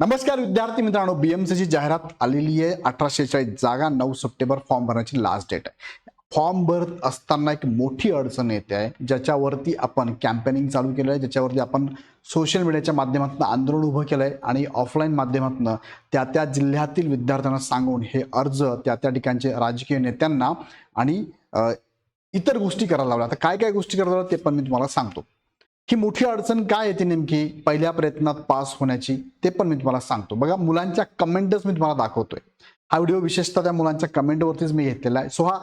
नमस्कार विद्यार्थी मित्रांनो बीएमसीची जाहिरात आलेली आहे. अठराशे चाळीस जागा नऊ सप्टेंबर फॉर्म भरण्याची लास्ट डेट आहे. फॉर्म भरत असताना एक मोठी अडचण येते आहे ज्याच्यावरती आपण कॅम्पेनिंग चालू केलं आहे ज्याच्यावरती आपण सोशल मीडियाच्या माध्यमातून आंदोलन उभं केलं आहे आणि ऑफलाईन माध्यमातून त्या त्या जिल्ह्यातील विद्यार्थ्यांना सांगून हे अर्ज त्या त्या ठिकाणचे राजकीय नेत्यांना आणि इतर गोष्टी करायला लावल्या. आता काय काय गोष्टी करायला लावल्या ते पण मी तुम्हाला सांगतो. ही मोठी अडचण काय येते नेमकी? पहिल्या प्रयत्नात पास होण्याची. ते पण मी तुम्हाला सांगतो. बघा मुलांच्या कमेंटच मी तुम्हाला दाखवतोय. हा व्हिडिओ विशेषतः त्या मुलांच्या कमेंटवरतीच मी घेतलेला आहे. सो हा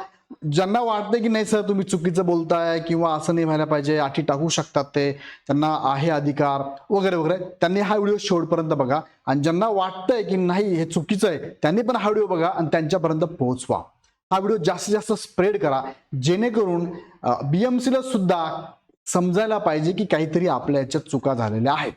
ज्यांना वाटतं की नाही सर तुम्ही चुकीचं बोलताय किंवा असं नाही व्हायला पाहिजे अटी टाकू शकतात ते त्यांना आहे अधिकार वगैरे वगैरे त्यांनी हा व्हिडिओ शेवटपर्यंत बघा. आणि ज्यांना वाटतंय की नाही हे चुकीचं आहे त्यांनी पण हा व्हिडिओ बघा आणि त्यांच्यापर्यंत पोहोचवा. हा व्हिडिओ जास्तीत जास्त स्प्रेड करा. जेणेकरून बीएमसीला सुद्धा समजायला पाहिजे की काहीतरी आपल्या याच्यात चुका झालेल्या आहेत.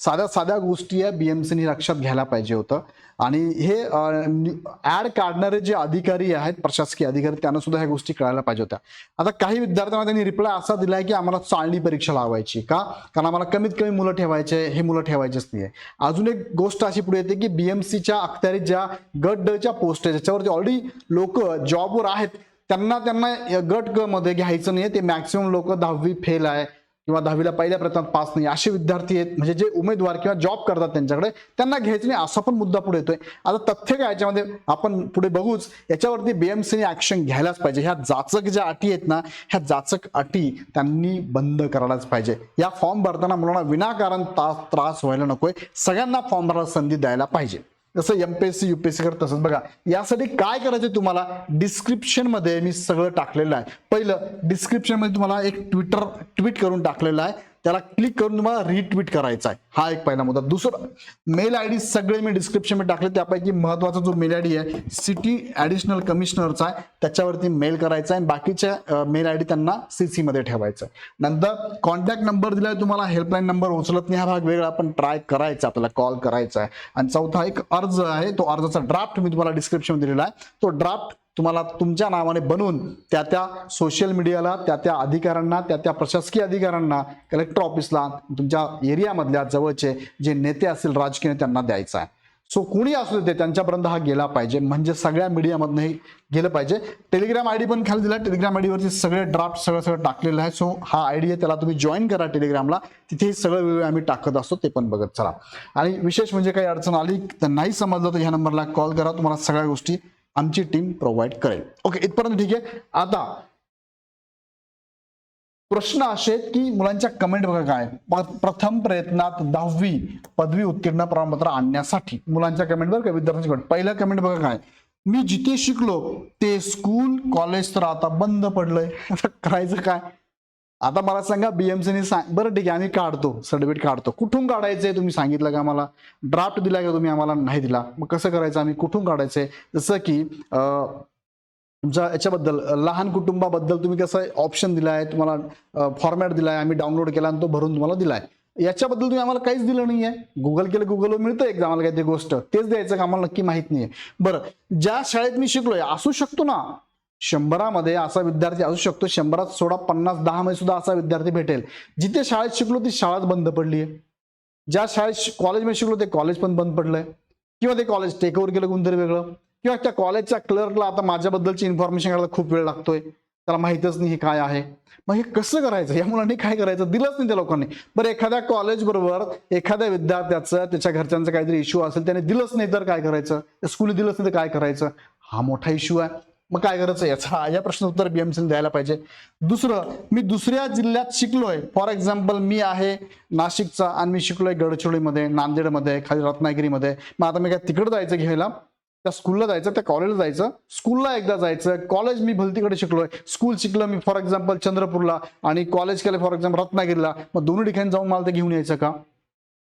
साध्या साध्या गोष्टी या बीएमसीने लक्षात घ्यायला पाहिजे होतं. आणि हे ऍड काढणारे जे अधिकारी आहेत प्रशासकीय अधिकारी त्यांना सुद्धा ह्या गोष्टी कळायला पाहिजे होत्या. आता काही विद्यार्थ्यांना त्यांनी रिप्लाय असा दिलाय की आम्हाला चालणी परीक्षा लावायची का? कारण आम्हाला कमीत कमी मुलं ठेवायचे हे मुलं ठेवायचेच नाही आहे अजून एक गोष्ट अशी पुढे येते की बीएमसीच्या अखत्यारीत ज्या गट डच्या पोस्ट आहे ज्याच्यावरती ऑलरेडी लोक जॉबवर आहेत त्यांना त्यांना गट ग मध्ये घ्यायचं नाही ते मॅक्सिमम लोक दहावी फेल आहे किंवा दहावीला पहिल्या प्रयत्नात पास नाही. असे विद्यार्थी आहेत. म्हणजे जे उमेदवार किंवा जॉब करतात त्यांच्याकडे त्यांना घ्यायचं नाही. असा पण मुद्दा पुढे येतोय. आता तथ्य काय याच्यामध्ये आपण पुढे बघूच. याच्यावरती बीएमसीने ऍक्शन घ्यायलाच पाहिजे. ह्या जाचक ज्या अटी आहेत ना ह्या जाचक अटी त्यांनी बंद करायलाच पाहिजे. या फॉर्म भरताना मुलांना विनाकारण त्रास त्रास व्हायला नकोय. सगळ्यांना फॉर्म भरायला संधी द्यायला पाहिजे. जसं एमपीएससी युपीएससी करत तसंच बघा यासाठी काय करायचं तुम्हाला? डिस्क्रिप्शनमध्ये मी सगळं टाकलेलं आहे. पहिलं डिस्क्रिप्शनमध्ये तुम्हाला एक ट्विटर ट्विट करून टाकलेलं आहे. त्याला क्लिक करून तुम्हाला रिट्विट करायचा आहे हा एक पहिला मुद्दा. दुसरं मेल आय डी सगळे मी डिस्क्रिप्शनमध्ये टाकले त्यापैकी महत्त्वाचा जो मेल आय डी आहे सिटी ऍडिशनल कमिशनरचा आहे त्याच्यावरती मेल करायचा आहे बाकीच्या मेल आय डी त्यांना सीसी मध्ये ठेवायचं आहे नंतर कॉन्टॅक्ट नंबर दिलाय तुम्हाला हेल्पलाईन नंबर उचलत नाही हा भाग वेगळा पण ट्राय करायचा आपल्याला कॉल करायचा आहे आणि चौथा एक अर्ज आहे तो अर्जाचा ड्राफ्ट मी तुम्हाला डिस्क्रिप्शन दिलेला आहे. तो ड्राफ्ट तुम्हाला तुमच्या नावाने बनवून त्या त्या सोशल मीडियाला त्या त्या अधिकाऱ्यांना त्या त्या प्रशासकीय अधिकाऱ्यांना कलेक्टर ऑफिसला तुमच्या एरियामधल्या जवळचे जे नेते असतील राजकीय त्यांना द्यायचा आहे. सो कोणी असू दे त्यांच्यापर्यंत हा गेला पाहिजे. म्हणजे सगळ्या मीडियामधनं हे गेलं पाहिजे. टेलिग्राम आय डी पण खाली दिला टेलिग्राम आय डीवरती सगळे ड्राफ्ट सगळं सगळं टाकलेलं आहे. सो हा आय डी आहे त्याला तुम्ही जॉईन करा टेलिग्रामला तिथेही सगळं व्हिडिओ आम्ही टाकत असतो ते पण बघत चला. आणि विशेष म्हणजे काही अडचण आली तर नाही समजलं तर ह्या नंबरला कॉल करा. तुम्हाला सगळ्या गोष्टी आमची टीम प्रोव्हाइड करेल. ओके इथपर्यंत ठीक आहे. आता प्रश्न असे आहेत की मुलांच्या कमेंट बघा काय. प्रथम प्रयत्नात दहावी पदवी उत्तीर्ण प्रमाणपत्र आणण्यासाठी मुलांच्या कमेंट बघा विद्यार्थ्यांची कमेंट पहिलं कमेंट बघा काय. मी जिथे शिकलो ते स्कूल कॉलेज तर आता बंद पडलंय. आता करायचं काय? आता मला सांगा बीएमसीने सांग बरं ठीक आहे आम्ही काढतो सर्टिफिकेट काढतो. कुठून काढायचंय तुम्ही सांगितलं का आम्हाला ड्राफ्ट दिला का तुम्ही आम्हाला? नाही दिला. मग कसं करायचं आम्ही? कुठून काढायचंय? जसं की तुमच्या याच्याबद्दल लहान कुटुंबाबद्दल तुम्ही कसं ऑप्शन दिलाय तुम्हाला फॉर्मॅट दिलाय आम्ही डाउनलोड केला आणि तो भरून तुम्हाला दिलाय. याच्याबद्दल तुम्ही आम्हाला काहीच दिलं नाहीये. गुगल केलं गुगलवर मिळतं एक आम्हाला काहीतरी गोष्ट. तेच द्यायचं का आम्हाला? नक्की माहीत आहे बरं ज्या शाळेत मी शिकलोय असू शकतो ना शंभरामध्ये असा विद्यार्थी असू शकतो. शंभरात सोळा पन्नास दहा मध्ये सुद्धा असा विद्यार्थी भेटेल. जिथे शाळेत शिकलो ती शाळाच बंद पडली आहे ज्या शाळेत कॉलेजमध्ये शिकलो ते कॉलेज पण बंद पडलंय. किंवा ते कॉलेज टेकओव्हर केलं कोणतरी वेगळं. किंवा त्या कॉलेजच्या क्लर्कला आता माझ्याबद्दलची इन्फॉर्मेशन घ्यायला खूप वेळ लागतोय. त्याला माहितच नाही हे काय आहे. मग हे कसं करायचं? या मुलांनी काय करायचं? दिलंच नाही त्या लोकांनी. बरं एखाद्या कॉलेज बरोबर एखाद्या विद्यार्थ्याचं त्याच्या घरच्यांचा काहीतरी इश्यू असेल त्याने दिलंच नाही तर काय करायचं? स्कूल दिलंच नाही तर काय करायचं? हा मोठा इश्यू आहे. मग काय करायचं याचा? या प्रश्न उत्तर बीएमसीने द्यायला पाहिजे. दुसरं मी दुसऱ्या जिल्ह्यात शिकलोय. फॉर एक्झाम्पल मी आहे नाशिकचा आणि मी शिकलोय गडचिरोलीमध्ये नांदेडमध्ये खाली रत्नागिरीमध्ये. मग आता मी काय तिकडे जायचं घ्यायला? त्या स्कूलला जायचं त्या कॉलेजला जायचं? स्कूलला एकदा जायचं. कॉलेज मी भलतीकडे शिकलोय. स्कूल शिकलं मी फॉर एक्झाम्पल चंद्रपूरला आणि कॉलेज केलं फॉर एक्झाम्पल रत्नागिरीला. मग दोन्ही ठिकाणी जाऊन मला ते घेऊन यायचं का?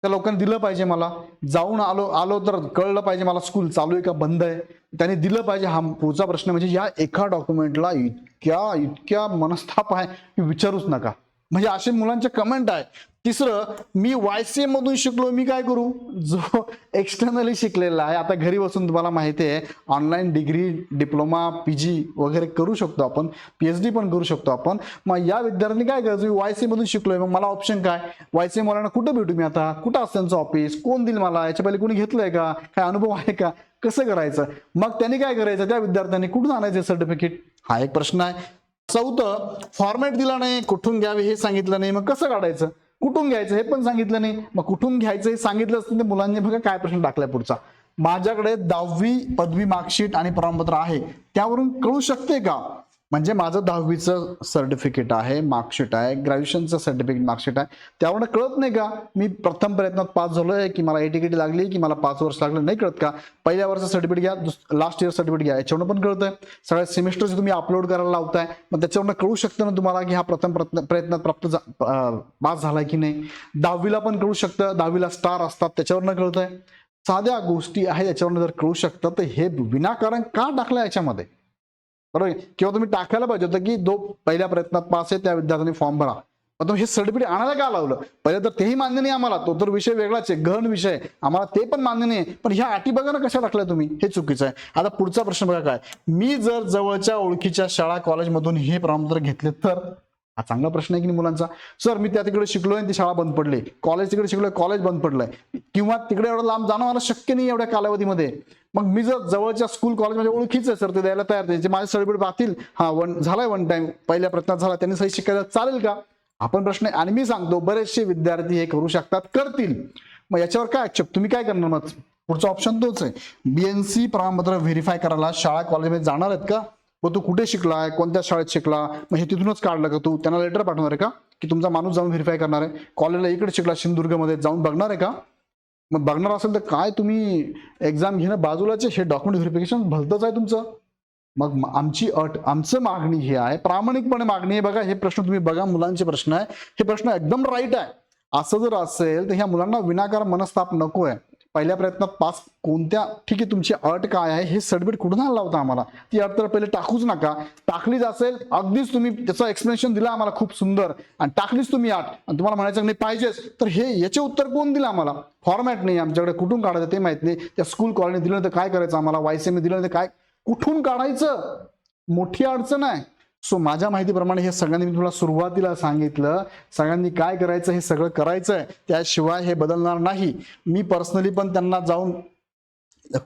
त्या लोकांनी दिलं पाहिजे मला. जाऊन आलो आलो तर कळलं पाहिजे मला स्कूल चालू आहे का बंद आहे. त्यांनी दिलं पाहिजे. हा पुढचा प्रश्न म्हणजे या एका डॉक्युमेंटला इतक्या इतक्या मनस्ताप आहे की विचारूच नका. म्हणजे असे मुलांचे कमेंट आहे. तिसरं मी वाय सी एम मधून शिकलो मी काय करू? जो एक्सटर्नली शिकलेला आहे आता घरी बसून तुम्हाला माहिती आहे online degree diploma P G वगैरे करू शकतो आपण पी एच डी पण करू शकतो आपण. मग या विद्यार्थ्यांनी काय करायचं? मी वाय सी मधून शिकलोय मग मला ऑप्शन काय? वाय सी एम कुठं भेटू मी आता? कुठं असतं त्यांचं ऑफिस कोण देईल मला? याच्या पहिले कोणी घेतलंय का? काय अनुभव आहे का? कसं करायचं? मग त्यांनी काय करायचं? त्या विद्यार्थ्यांनी कुठून आणायचं सर्टिफिकेट हा एक प्रश्न आहे. चौथं फॉर्मॅट दिला नाही कुठून घ्यावे हे सांगितलं नाही. मग कसं काढायचं? कुठून घ्यायचं हे पण सांगितलं नाही. मग कुठून घ्यायचं हे सांगितलं असतं ते मुलांनी बघा काय प्रश्न टाकलाय पुढचा. माझ्याकडे दहावी पदवी मार्कशीट आणि प्रमाणपत्र आहे. त्यावरून कळू शकते का? म्हणजे माझं दहावीचं सर्टिफिकेट आहे मार्कशीट आहे ग्रॅज्युएशनचं सर्टिफिकेट मार्कशीट आहे. त्यावर कळत नाही का? मी प्रथम प्रयत्नात पास झालोय की मला एटीकेटी लागली की मला पाच वर्ष लागलं नाही कळत का? पहिल्या वर्षाचं सर्टिफिकेट घ्या लास्ट इयर सर्टिफिकेट घ्या याच्यावरून पण कळतंय. सगळ्या सेमिस्टरचे तुम्ही अपलोड करायला लावताय मग त्याच्यावरनं कळू शकतं ना तुम्हाला की हा प्रथम प्रयत्न प्रयत्नात प्राप्त पास झालाय की नाही? दहावीला पण कळू शकतं दहावीला स्टार असतात त्याच्यावरनं कळतंय. साध्या गोष्टी आहेत याच्यावरनं जर कळू शकतं तर हे विनाकारण का टाकलं याच्यामध्ये? बरोबर आहे? किंवा तुम्ही टाकायला पाहिजे होतं की जो पहिल्या प्रयत्नात पास आहे त्या विद्यार्थ्यांनी फॉर्म भरा. मग तुम्ही हे सर्टिफिकेट आणायला का लावलं? पहिले तर तेही मान्य नाही आम्हाला. तो तर विषय वेगळाच आहे गहन विषय आम्हाला ते पण मान्य नाही. पण ह्या अटी बघा ना कशा टाकल्या तुम्ही. हे चुकीचं आहे. आता पुढचा प्रश्न बघा काय? मी जर जवळच्या ओळखीच्या शाळा कॉलेजमधून हे प्रमाणपत्र घेतले तर? हा चांगला प्रश्न आहे की नाही मुलांचा? सर मी त्या तिकडे शिकलोय आणि ती शाळा बंद पडली. कॉलेज तिकडे शिकलोय कॉलेज बंद पडलंय. किंवा तिकडे एवढं लांब जाणं मला शक्य नाही एवढ्या कालावधीमध्ये. मग मी जर जवळच्या स्कूल कॉलेजमध्ये ओळखीचं आहे सर ते द्यायला तयार आहे. जे माझे सर्टिफिकेट पाहतील हा वन झालाय वन टाइम पहिल्या प्रयत्नात झाला. त्यांनी सही शिकायला चालेल का? आपण प्रश्न आहे. आणि मी सांगतो बरेचसे विद्यार्थी हे करू शकतात करतील. मग याच्यावर काय आक्षेप तुम्ही काय करणार मग? पुढचा ऑप्शन तोच आहे. बीएनसी प्रमाणपत्र व्हेरीफाय करायला शाळा कॉलेजमध्ये जाणार आहेत का? व तू कुठे शिकलाय? कोणत्या शाळेत शिकला? मग हे तिथूनच काढलं का तू? त्यांना लेटर पाठवणार आहे का? की तुमचा माणूस जाऊन व्हेरीफाय करणार आहे. कॉलेजला इकडे शिकला सिंधुदुर्गमध्ये जाऊन बघणार आहे का? मग बघणार असेल तर काय तुम्ही एक्झाम घेणं बाजूलाचे हे डॉक्युमेंट व्हेरिफिकेशन भलतंच आहे तुमचं. मग आमची अट आमचं मागणी हे आहे. प्रामाणिकपणे मागणी आहे बघा. हे प्रश्न तुम्ही बघा. मुलांचे प्रश्न आहे. हे प्रश्न एकदम राईट आहे. असं जर असेल तर ह्या मुलांना विनाकारण मनस्ताप नको आहे पहिल्या प्रयत्नात पास. कोणत्या? ठीक आहे तुमची अट काय आहे? हे सर्टिफिकेट कुठून आणला होता आम्हाला? ती अट तर पहिले टाकूच नका. टाकलीच असेल अगदीच तुम्ही त्याचं एक्सप्लेनेशन दिलं आम्हाला खूप सुंदर. आणि टाकलीच तुम्ही अट. आणि तुम्हाला म्हणायचं नाही पाहिजेच. तर हे याचे उत्तर कोण दिलं आम्हाला? फॉर्मॅट नाही आमच्याकडे कुठून काढायचं ते माहीत नाही. त्या स्कूल कॉलनी दिलं तर काय करायचं आम्हाला? वायसीएम दिलं तर काय? कुठून काढायचं? मोठी अडचण आहे. सो माझ्या माहितीप्रमाणे हे सगळ्यांनी मी तुम्हाला सुरुवातीला सांगितलं. सगळ्यांनी काय करायचं हे सगळं करायचं आहे त्याशिवाय हे बदलणार नाही. मी पर्सनली पण त्यांना जाऊन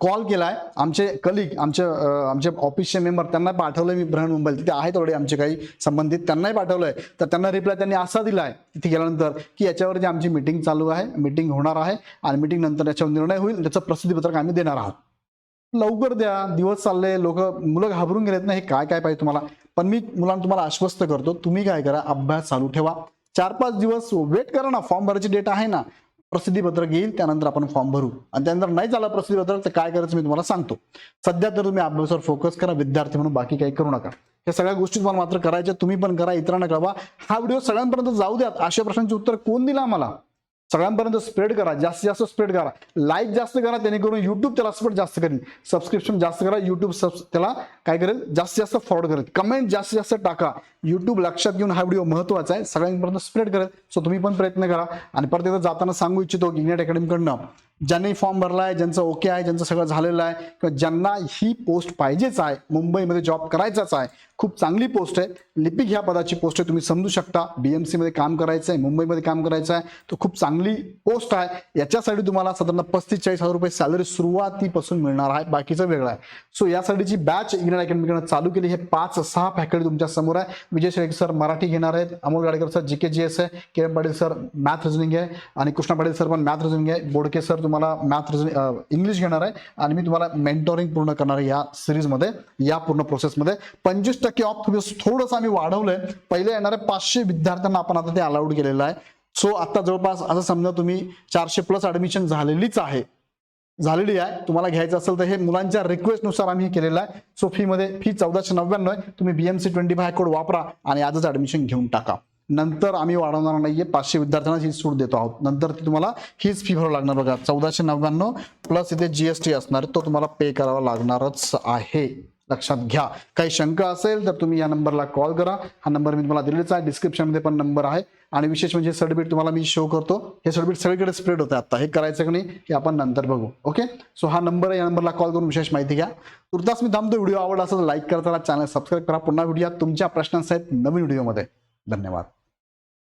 कॉल केलाय. आमचे कलिग आमचे आमचे ऑफिसचे मेंबर त्यांना पाठवलंय मी ब्रहण मुंबईला. तिथे आहेत ऑलरेडी आमचे काही संबंधित. त्यांनाही पाठवलंय. तर त्यांना रिप्लाय त्यांनी असा दिलाय तिथे गेल्यानंतर की याच्यावरती आमची मिटिंग चालू आहे. मिटिंग होणार आहे आणि मिटिंग नंतर याच्यावर निर्णय होईल. त्याचं प्रसिद्धीपत्रक आम्ही देणार आहोत. लवकर द्या. दिवस चालले. लोक मुलं घाबरून गेलेत ना. हे काय काय पाहिजे तुम्हाला? पण मी मुलांना तुम्हाला आश्वस्त करतो तुम्ही काय करा अभ्यास चालू ठेवा. चार पाच दिवस वेट करा ना फॉर्म भरायची डेट आहे ना प्रसिद्धीपत्रक येईल त्यानंतर आपण फॉर्म भरू. आणि त्यानंतर नाही झालं प्रसिद्धीपत्रक तर काय करायचं मी तुम्हाला सांगतो. सध्या तर तुम्ही अभ्यासावर फोकस करा विद्यार्थी म्हणून बाकी काही करू नका. या सगळ्या गोष्टी तुम्हाला मात्र करायच्या तुम्ही पण करा इतरांना कळवा. हा व्हिडिओ सगळ्यांपर्यंत जाऊ द्यात अशा प्रश्नांचे उत्तर कोण दिलं आम्हाला? सगळ्यांपर्यंत स्प्रेड करा जास्तीत जास्त स्प्रेड करा. लाईक जास्त करा जेणेकरून युट्यूब त्याला स्प्रेड जास्त करेल. सबस्क्रिप्शन जास्त करा युट्यूब त्याला काय करेल जास्तीत जास्त फॉरवर्ड करेल. कमेंट जास्तीत जास्त टाका. युट्यूब लक्षात घेऊन हा व्हिडिओ महत्त्वाचा आहे. सगळ्यांपर्यंत स्प्रेड करेल. सो तुम्ही पण प्रयत्न करा. आणि परत एकदा जाताना सांगू इच्छितो की इग्नेट अकॅडमीकडनं ज्यांनी फॉर्म भरला आहे ज्यांचं ओके आहे ज्यांचं सगळं झालेलं आहे किंवा ज्यांना ही पोस्ट पाहिजेच आहे मुंबईमध्ये जॉब करायचाच आहे खूप चांगली पोस्ट आहे. लिपिक ह्या पदाची पोस्ट आहे तुम्ही समजू शकता. बी एम सीमध्ये काम करायचं आहे मुंबईमध्ये काम करायचं आहे तर खूप चांगली पोस्ट आहे. याच्यासाठी तुम्हाला साधारण पस्तीस चाळीस हजार रुपये सॅलरी सुरुवातीपासून मिळणार आहे बाकीचं वेगळं आहे. सो यासाठीची बॅच इग्नेट अकॅडमीकडनं चालू केली हे पाच सहा फॅकल्टी तुमच्यासमोर आहे. विजय शेळके सर मराठी घेणार आहेत Amol Gadekar sir G K G S आहे Kiran Patil sir math reasoning आहे आणि कृष्णा पाटील सर पण मॅथ रिझनिंग आहे बोडके सर तुम्हाला मॅथ रिझन इंग्लिश घेणार आहे आणि मी तुम्हाला मेंटोरिंग पूर्ण करणार आहे या सिरीजमध्ये या पूर्ण प्रोसेसमध्ये पंचवीस टक्के ऑफ थोडंसं आम्ही वाढवलंय. पहिले येणारे पाचशे विद्यार्थ्यांना आपण आता ते अलाउड केलेलं आहे. सो आता जवळपास असं समजा तुम्ही चारशे प्लस ऍडमिशन झालेलीच आहे. झालेली आहे. तुम्हाला घ्यायचं असेल तर हे मुलांच्या रिक्वेस्टनुसार आम्ही हे केलेलं आहे. सो फी मध्ये फी चौदाशे नव्याण्णव तुम्ही बीएमसी ट्वेंटी फाय कोड वापरा आणि आजच ऍडमिशन घेऊन टाका. नंतर आम्ही वाढवणार नाहीये. पाचशे विद्यार्थ्यांना ही सूट देतो आहोत. नंतर ती तुम्हाला हीच फी भरावं लागणार बघा. चौदाशे नव्याण्णव प्लस इथे जीएसटी असणार तो तुम्हाला पे करावा लागणारच आहे. लक्षात घ्या. काही शंका असेल तर तुम्ही या नंबरला कॉल करा. हा नंबर मी तुम्हाला दिलेलाच आहे. डिस्क्रिप्शनमध्ये पण नंबर आहे. आणि विशेष म्हणजे सर्टिफिकेट तुम्हाला मी शो करतो. हे सर्टिफिकेट सगळीकडे स्प्रेड होतं आता हे करायचं की नाही हे आपण नंतर बघू. ओके सो हा नंबर आहे. या नंबरला कॉल करून विशेष माहिती घ्या. तुर्तास मी थांबतो व्हिडिओ आवडला असेल लाईक करताना चॅनल सबस्क्राईब करा. पुन्हा व्हिडिओ तुमच्या प्रश्नांसहित नवीन व्हिडिओमध्ये धन्यवाद.